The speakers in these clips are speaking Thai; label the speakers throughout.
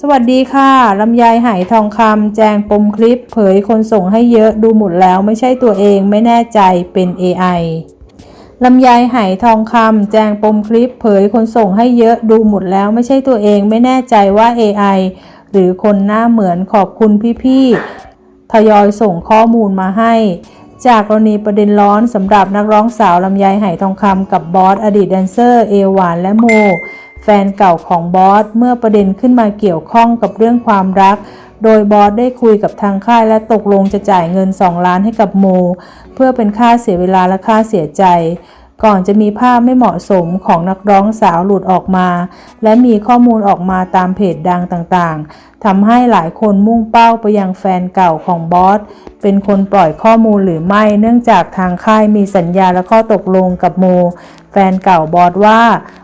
Speaker 1: สวัสดีค่ะลำไยไหทองคำแจงปมคลิป เผยคนส่งให้เยอะดูหมดแล้วไม่ใช่ตัวเองไม่แน่ใจเป็น AI ลำไยไหทองคำแจงปมคลิป เผยคนส่งให้เยอะดูหมดแล้วไม่ใช่ตัวเองไม่แน่ใจว่า AI หรือคนหน้าเหมือนขอบคุณพี่ๆทยอยส่งข้อมูลมาให้ จากกรณีประเด็นร้อนสำหรับนักร้องสาวลำไยไหทองคำกับบอสอดีตแดนเซอร์เอหวานและโม แฟนเก่าของบอสเมื่อประเด็นขึ้นมาเกี่ยวข้องกับเรื่องความรัก โดยบอสได้คุยกับทางค่ายและตกลงจะจ่ายเงิน 2 ล้านให้กับโม เพื่อเป็นค่าเสียเวลาและค่าเสียใจ ก่อนจะมีภาพไม่เหมาะสมของนักร้องสาวหลุดออกมา และมีข้อมูลออกมาตามเพจดังต่างๆทำให้หลายคนมุ่งเป้าไปยังแฟนเก่าของบอสเป็นคนปล่อยข้อมูลหรือไม่ เนื่องจากทางค่ายมีสัญญาและข้อตกลงกับโม แฟนเก่าบอสว่า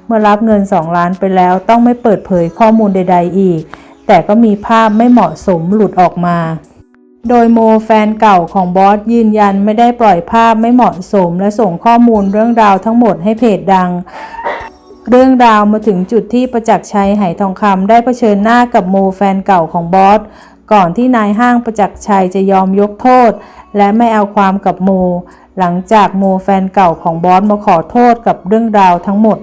Speaker 1: เมื่อรับเงิน 2 ล้านไปแล้วต้องไม่เปิดเผยข้อมูลใด ๆ อีก แต่ก็มีภาพไม่เหมาะสมหลุดออกมา โดยโมแฟนเก่าของบอสยืนยันไม่ได้ปล่อยภาพไม่เหมาะสม และส่งข้อมูลเรื่องราวทั้งหมดให้เพจดัง เรื่องราวมาถึงจุดที่ประจักษ์ชัยไหทองคำได้เผชิญหน้ากับโมแฟนเก่าของบอสก่อนที่นายห้างประจักษ์ชัยจะยอมยกโทษ และไม่เอาความกับโม หลังจากโมแฟนเก่าของบอสมาขอโทษกับเรื่องราวทั้งหมด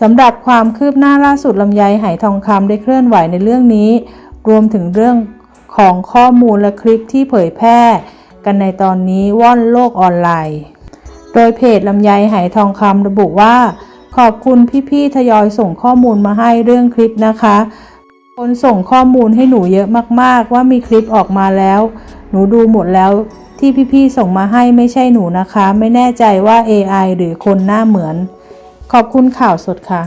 Speaker 1: สำหรับความคืบหน้าล่าสุดลำไยไหทองคำได้เคลื่อนไหวในเรื่องนี้ รวมถึงเรื่องของข้อมูลและคลิปที่เผยแพร่ กันในตอนนี้ว่อนโลกออนไลน์ โดยเพจลำไยไหทองคำระบุว่า ขอบคุณพี่ๆทยอยส่งข้อมูลมาให้เรื่องคลิปนะคะ คนส่งข้อมูลให้หนูเยอะมากๆ ว่ามีคลิปออกมาแล้ว หนูดูหมดแล้วที่พี่ๆส่งมาให้ไม่ใช่หนูนะคะ ไม่แน่ใจว่า AI หรือคนหน้าเหมือน ขอบคุณข่าวสดค่ะ